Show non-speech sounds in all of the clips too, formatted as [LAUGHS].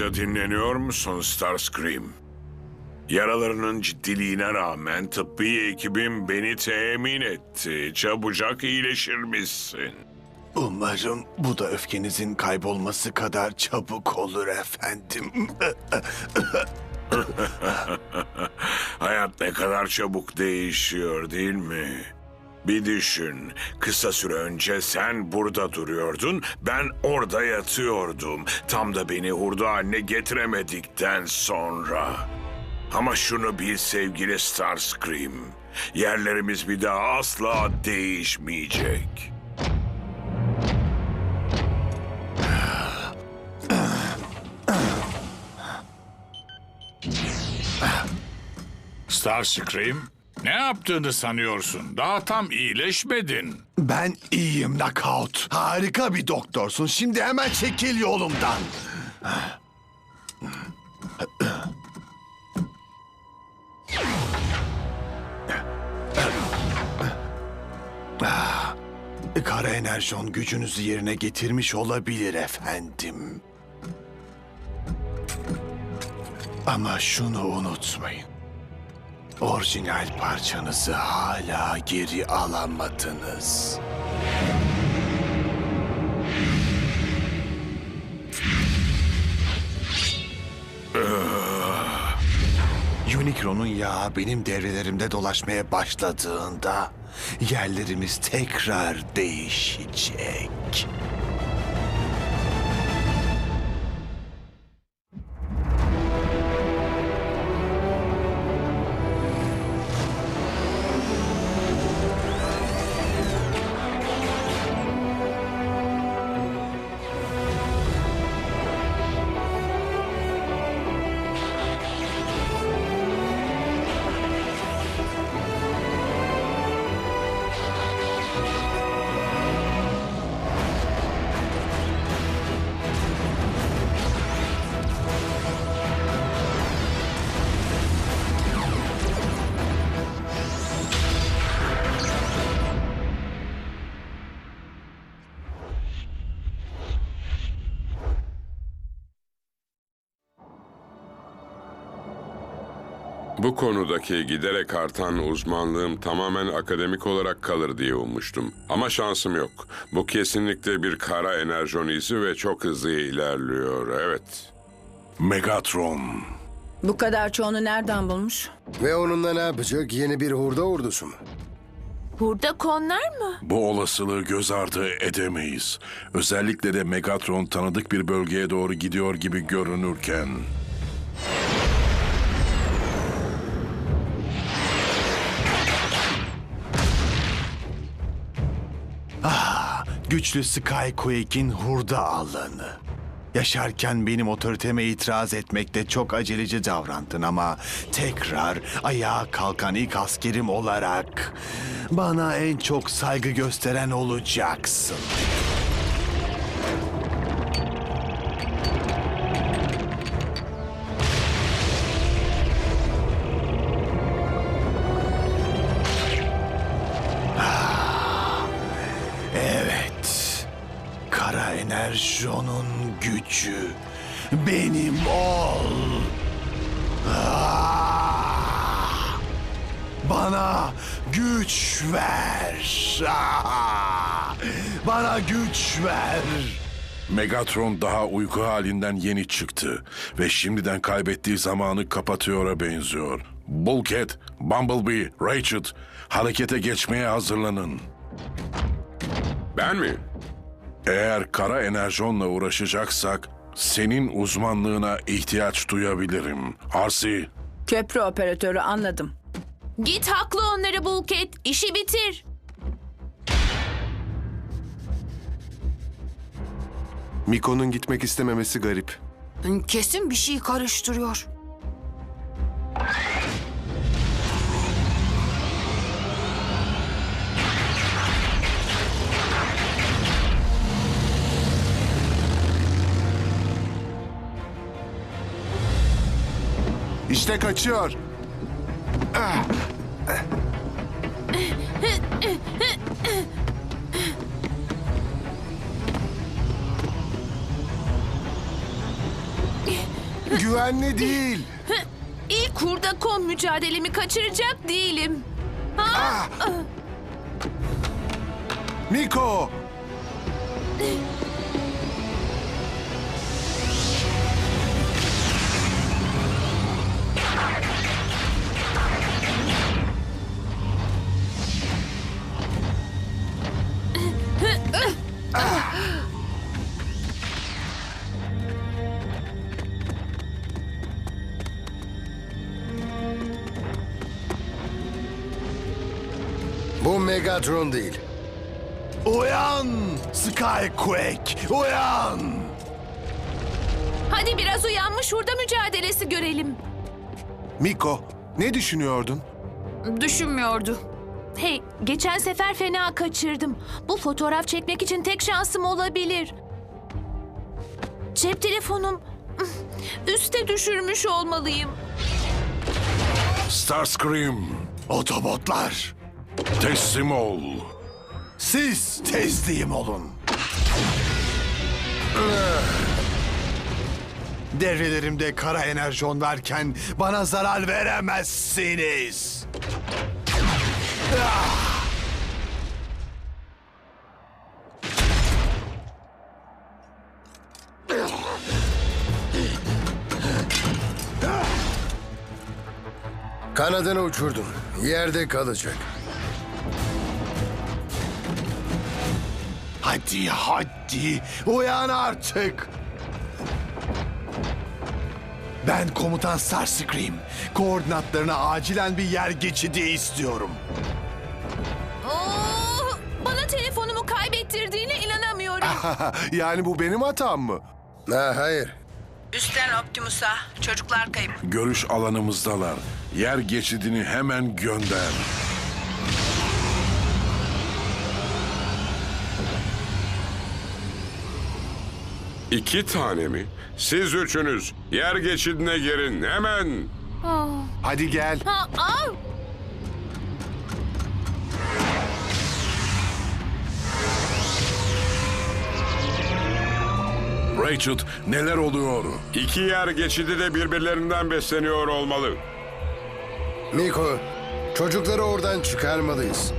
Rahatça dinleniyor musun Starscream? Yaralarının ciddiliğine rağmen tıbbi ekibim beni temin etti. Çabucak iyileşirmişsin. Umarım bu da öfkenizin kaybolması kadar çabuk olur efendim. [LAUGHS] Hayat ne kadar çabuk değişiyor değil mi? Bir düşün. Kısa süre önce sen burada duruyordun, ben orada yatıyordum. Tam da beni hurda haline getiremedikten sonra. Ama şunu bil sevgili Starscream. Yerlerimiz bir daha asla değişmeyecek. Starscream, ne yaptığını sanıyorsun? Daha tam iyileşmedin. ben iyiyim Knockout. Harika bir doktorsun. Şimdi hemen çekil yolumdan. Ah, Kara enerjon gücünüzü yerine getirmiş olabilir efendim. Ama şunu unutmayın. Orijinal parçanızı hala geri alamadınız. Unicron'un yağı benim devrelerimde dolaşmaya başladığında yerlerimiz tekrar değişecek. Bu konudaki giderek artan uzmanlığım tamamen akademik olarak kalır diye ummuştum. Ama şansım yok. Bu kesinlikle bir kara enerjon izi ve çok hızlı ilerliyor. Evet. Megatron. Bu kadar çoğunu nereden bulmuş? Ve onunla ne yapacak? Yeni bir hurda ordusu mu? Burada konlar mı? Bu olasılığı göz ardı edemeyiz. Özellikle de Megatron tanıdık bir bölgeye doğru gidiyor gibi görünürken. Güçlü Skyquake'in hurda alanı. Yaşarken benim otoriteme itiraz etmekte çok aceleci davrandın ama tekrar ayağa kalkan ilk askerim olarak bana en çok saygı gösteren olacaksın. Gücü benim ol. Ah! Bana güç ver. Ah! Bana güç ver. Megatron daha uyku halinden yeni çıktı ve şimdiden kaybettiği zamanı kapatıyor'a benziyor. Bulkhead, Bumblebee, Rachel harekete geçmeye hazırlanın. Ben mi? Eğer kara enerjonla uğraşacaksak senin uzmanlığına ihtiyaç duyabilirim. Arsi, Köprü operatörü anladım. Git haklı onları Bulket. İşi bitir. Miko'nun gitmek istememesi garip. Kesin bir şey karıştırıyor. İşte kaçıyor. Güvenli değil. İlk hurda kon mücadelemi kaçıracak değilim. Miko! Megatron değil. Uyan Skyquake, uyan! Hadi biraz uyanmış hurda mücadelesi görelim. Miko, ne düşünüyordun? Düşünmüyordu. Hey, geçen sefer fena kaçırdım. Bu fotoğraf çekmek için tek şansım olabilir. Cep telefonum üste düşürmüş olmalıyım. Starscream, Otobotlar, teslim ol. siz teslim olun. Devrelerimde kara enerjon varken bana zarar veremezsiniz. Kanadını uçurdun. Yerde kalacak. Hadi hadi uyan artık. Ben komutan Starscream. Koordinatlarına acilen bir yer geçidi istiyorum. Oo, bana telefonumu kaybettirdiğine inanamıyorum. [LAUGHS] yani bu benim hatam mı? Ha, hayır. Üstten Optimus'a. Çocuklar kayıp. Görüş alanımızdalar. Yer geçidini hemen gönder. İki tane mi? Siz üçünüz yer geçidine girin hemen. Hadi gel. Ha, aa, Rachel, neler oluyor? İki yer geçidi de birbirlerinden besleniyor olmalı. Miko, çocukları oradan çıkarmalıyız.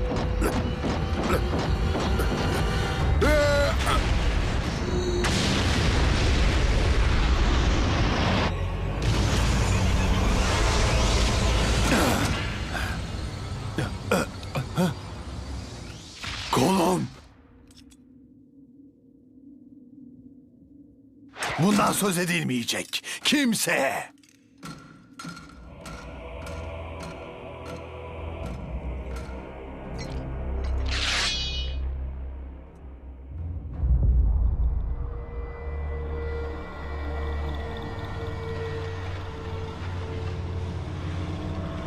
Söz edilmeyecek. Kimseye.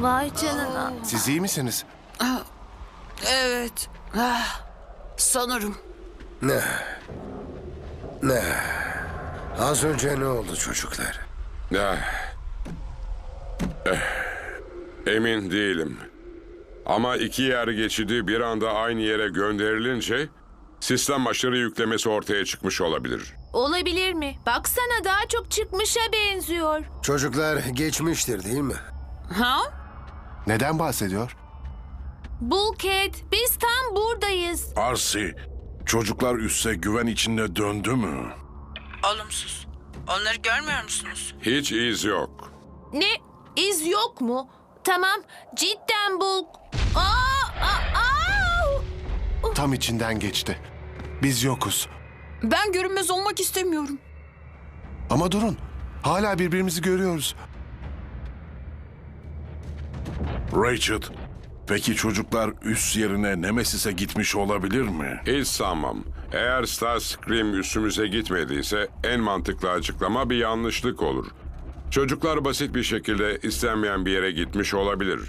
vay canına. Siz iyi misiniz? Evet. Ah, sanırım. Ne? Ne? Az önce ne oldu çocuklar? Eh. Eh. Emin değilim. Ama iki yer geçidi bir anda aynı yere gönderilince sistem aşırı yüklemesi ortaya çıkmış olabilir. Olabilir mi? Baksana daha çok çıkmışa benziyor. Çocuklar geçmiştir değil mi? Ha? Neden bahsediyor? Bulkhead, biz tam buradayız. Arsi, çocuklar üsse güven içinde döndü mü? Olumsuz. Onları görmüyor musunuz? Hiç iz yok. Ne? İz yok mu? Tamam, cidden Bulk... Aa, aa, aa! Tam içinden geçti. Biz yokuz. Ben görünmez olmak istemiyorum. Ama durun. Hala birbirimizi görüyoruz. Rachel, peki çocuklar üs yerine Nemesis'e gitmiş olabilir mi? Hiç sanmam. Eğer Starscream üstümüze gitmediyse en mantıklı açıklama bir yanlışlık olur. Çocuklar basit bir şekilde istenmeyen bir yere gitmiş olabilir.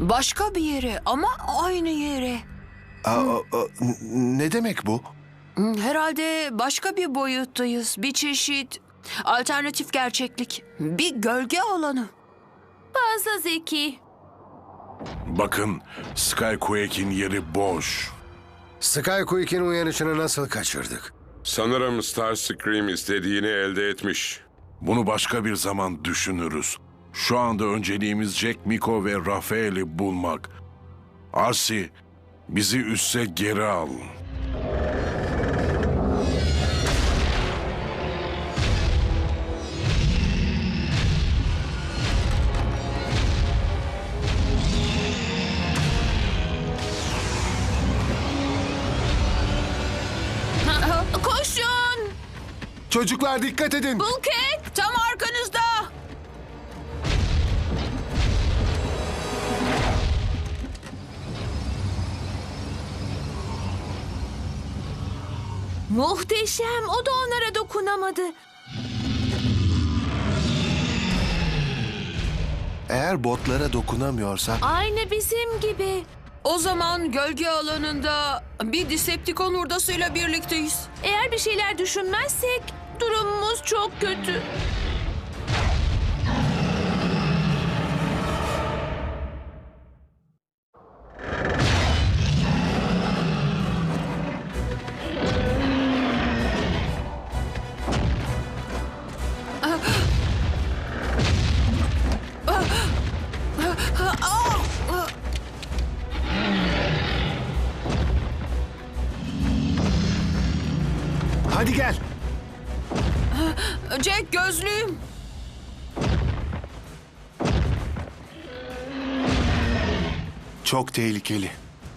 Başka bir yere ama aynı yere. Aa, aa, ne demek bu? Hmm, Herhalde başka bir boyuttayız. Bir çeşit alternatif gerçeklik. Bir gölge alanı. Fazla zeki. Bakın, Skyquake'in yeri boş. Skyquake'in uyanışını nasıl kaçırdık? Sanırım Starscream istediğini elde etmiş. Bunu başka bir zaman düşünürüz. Şu anda önceliğimiz Jack, Miko ve Rafael'i bulmak. Arsi, bizi üsse geri al. Çocuklar dikkat edin. Bulket! Tam arkanızda. Muhteşem. O da onlara dokunamadı. Eğer botlara dokunamıyorsak Aynı bizim gibi. O zaman gölge alanında bir Decepticon hurdasıyla birlikteyiz. Eğer bir şeyler düşünmezsek durumumuz çok kötü. Jack gözlüğüm. Çok tehlikeli.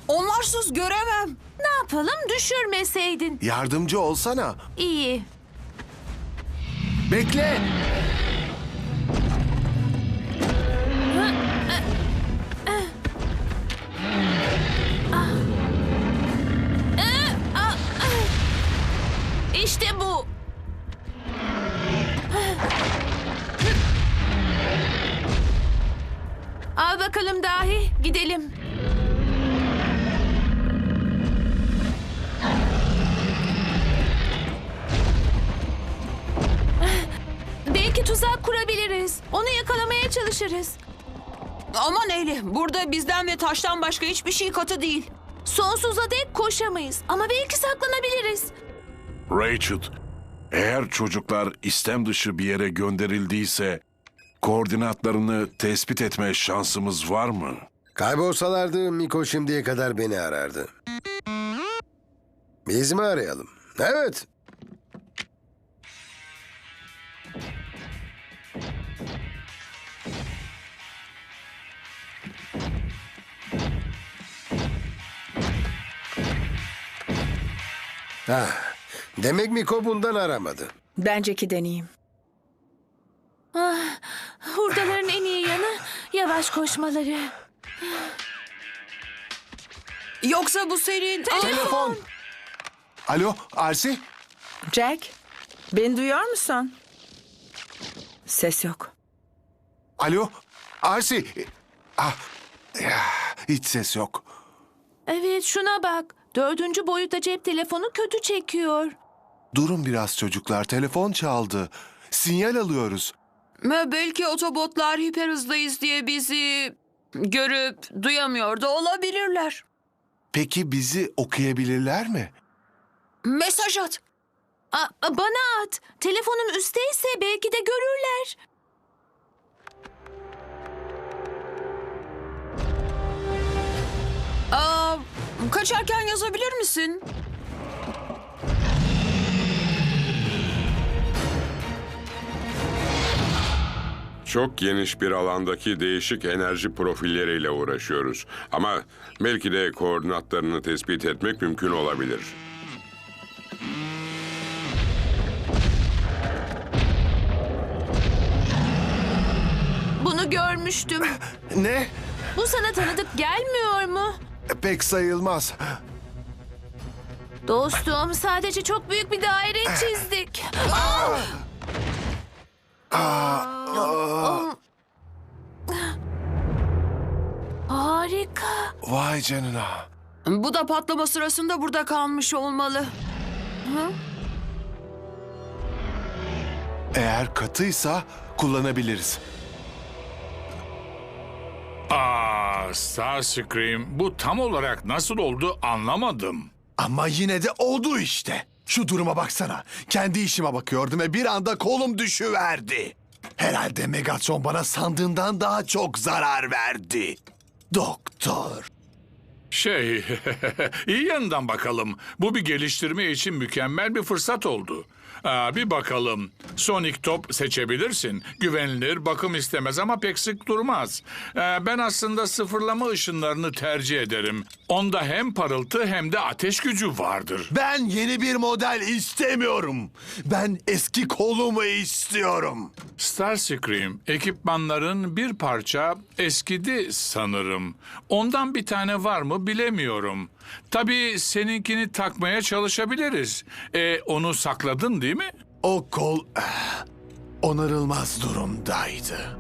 Onlarsız göremem. Ne yapalım düşürmeseydin. Yardımcı olsana. İyi. Bekle. İşte bu. Bakalım dahi. Gidelim. Belki tuzak kurabiliriz. Onu yakalamaya çalışırız. Aman Eyle, burada bizden ve taştan başka hiçbir şey katı değil. Sonsuza dek koşamayız ama belki saklanabiliriz. Rachel, eğer çocuklar istem dışı bir yere gönderildiyse koordinatlarını tespit etme şansımız var mı? Kaybolsalardı Miko şimdiye kadar beni arardı. Biz mi arayalım? Evet. Ah, demek Miko bundan aramadı. Bence ki deneyeyim. Hurdaların en iyi yanı yavaş koşmaları. Yoksa bu senin... Telefon. Alo Arsi. Jack, beni duyuyor musun? Ses yok. Alo Arsi. Ah, ya, hiç ses yok. Evet şuna bak. Dördüncü boyutta cep telefonu kötü çekiyor. Durun biraz çocuklar. Telefon çaldı. Sinyal alıyoruz. Belki otobotlar hiper hızdayız diye bizi görüp duyamıyor da olabilirler. Peki bizi okuyabilirler mi? Mesaj at. Aa, bana at. Telefonum üstteyse belki de görürler. Aa, kaçarken yazabilir misin? Çok geniş bir alandaki değişik enerji profilleriyle uğraşıyoruz. Ama belki de koordinatlarını tespit etmek mümkün olabilir. Bunu görmüştüm. [LAUGHS] Ne? Bu sana tanıdık gelmiyor mu? Pek sayılmaz. Dostum sadece çok büyük bir daire [GASPS] çizdik. Harika. Vay canına. Bu da patlama sırasında burada kalmış olmalı. Eğer katıysa kullanabiliriz. Aa, Starscream bu tam olarak nasıl oldu anlamadım. Ama yine de oldu işte. Şu duruma baksana. Kendi işime bakıyordum ve bir anda kolum düşüverdi. Herhalde Megatron bana sandığından daha çok zarar verdi. Doktor. Şey, [LAUGHS] iyi yanından bakalım. Bu bir geliştirme için mükemmel bir fırsat oldu. Aa, bir bakalım. Sonic top seçebilirsin. Güvenilir, bakım istemez ama pek sık durmaz. Ee, ben aslında sıfırlama ışınlarını tercih ederim. Onda hem parıltı hem de ateş gücü vardır. Ben yeni bir model istemiyorum. Ben eski kolumu istiyorum. Starscream, ekipmanların bir parça eskidi sanırım. Ondan bir tane var mı bilemiyorum. Tabii seninkini takmaya çalışabiliriz. E, onu sakladın değil mi? O kol eh, onarılmaz durumdaydı.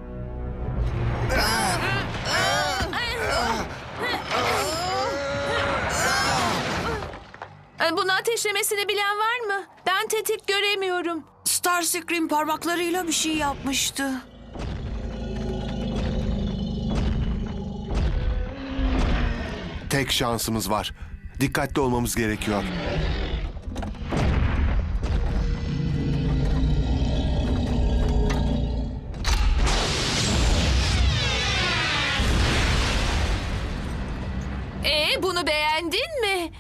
Ee, Bunu ateşlemesini bilen var mı? Ben tetik göremiyorum. Starscream parmaklarıyla bir şey yapmıştı. Tek şansımız var. Dikkatli olmamız gerekiyor. Ee, bunu beğendin mi?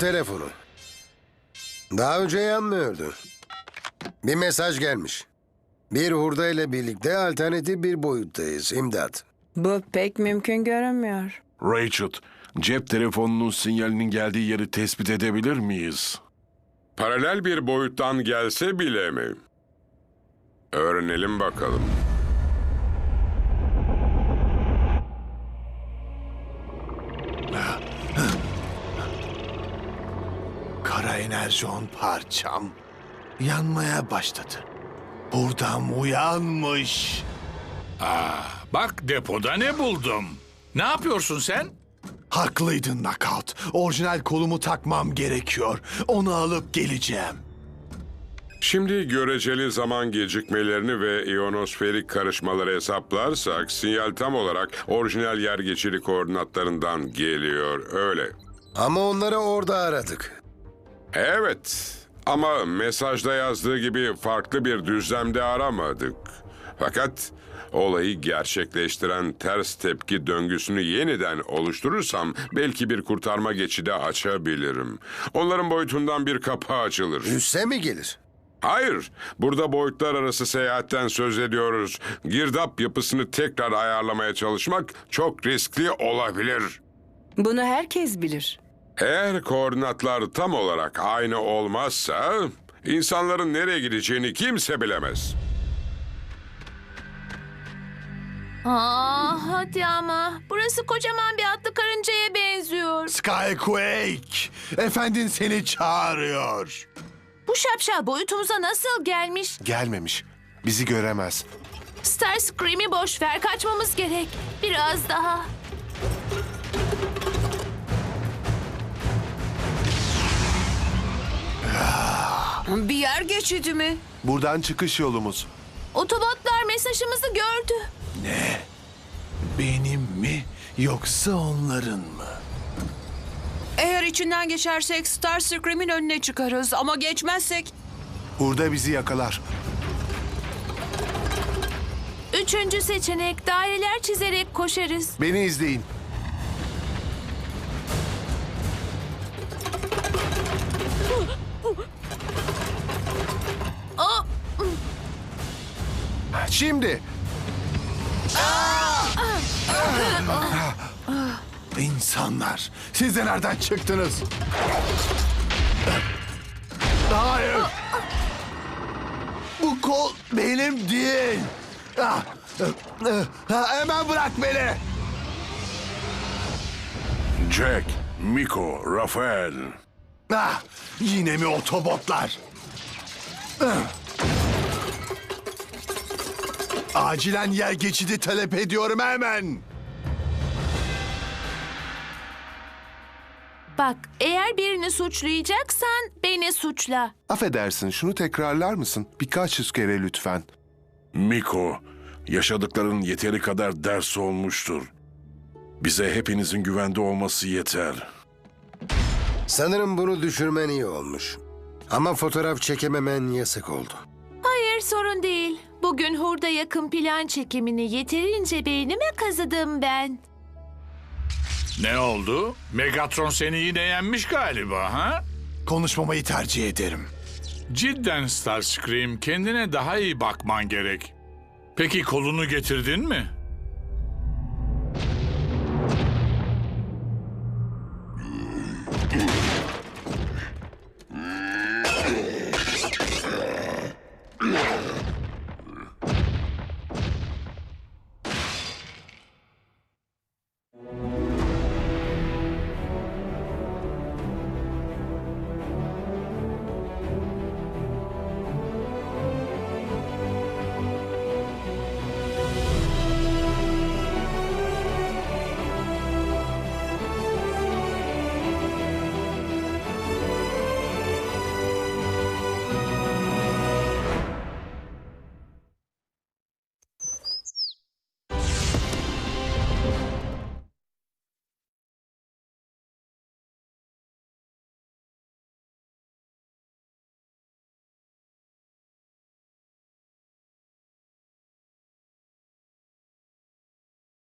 Telefonu. Daha önce yanmıyordu. Bir mesaj gelmiş. Bir hurda ile birlikte alternatif bir boyuttayız. İmdat. Bu pek mümkün görünmüyor. Rachel, cep telefonunun sinyalinin geldiği yeri tespit edebilir miyiz? Paralel bir boyuttan gelse bile mi? Öğrenelim bakalım. Enerjon parçam yanmaya başladı. Hurdam uyanmış. Bak depoda ne buldum. Ne yapıyorsun sen? Haklıydın Knockout. Orijinal kolumu takmam gerekiyor. Onu alıp geleceğim. Şimdi göreceli zaman gecikmelerini ve iyonosferik karışmaları hesaplarsak sinyal tam olarak orijinal yer geçiri koordinatlarından geliyor öyle. Ama onları orada aradık. Evet ama mesajda yazdığı gibi farklı bir düzlemde aramadık. Fakat olayı gerçekleştiren ters tepki döngüsünü yeniden oluşturursam belki bir kurtarma geçidi açabilirim. Onların boyutundan bir kapı açılır. Üsse mi gelir? Hayır, burada boyutlar arası seyahatten söz ediyoruz. Girdap yapısını tekrar ayarlamaya çalışmak çok riskli olabilir. Bunu herkes bilir. Eğer koordinatlar tam olarak aynı olmazsa, insanların nereye gideceğini kimse bilemez. Aa, hadi ama. Burası kocaman bir atlı karıncaya benziyor. Skyquake, efendin seni çağırıyor. Bu şapşal boyutumuza nasıl gelmiş? Gelmemiş. Bizi göremez. Starscream'i boş ver, kaçmamız gerek. Biraz daha. Bir yer geçidi mi? Buradan çıkış yolumuz. Otobotlar mesajımızı gördü. Ne? Benim mi yoksa onların mı? Eğer içinden geçersek Starscream'in önüne çıkarız ama geçmezsek... Hurda bizi yakalar. Üçüncü seçenek daireler çizerek koşarız. Beni izleyin. Şimdi. İnsanlar, siz de nereden çıktınız? Hayır. Bu kol benim değil. Ah, ah, Hemen bırak beni. Jack, Miko, Rafael. Ah, yine mi otobotlar? Ah. Acilen yer geçidi talep ediyorum hemen. Bak, eğer birini suçlayacaksan beni suçla. Affedersin, şunu tekrarlar mısın? Birkaç yüz kere lütfen. Miko, yaşadıkların yeteri kadar ders olmuştur. Bize hepinizin güvende olması yeter. Sanırım bunu düşürmen iyi olmuş. Ama fotoğraf çekememen yasak oldu. Hayır, sorun değil. Bugün hurda yakın plan çekimini yeterince beynime kazıdım ben. Ne oldu? Megatron seni yine yenmiş galiba ha? Konuşmamayı tercih ederim. Cidden Starscream kendine daha iyi bakman gerek. Peki kolunu getirdin mi?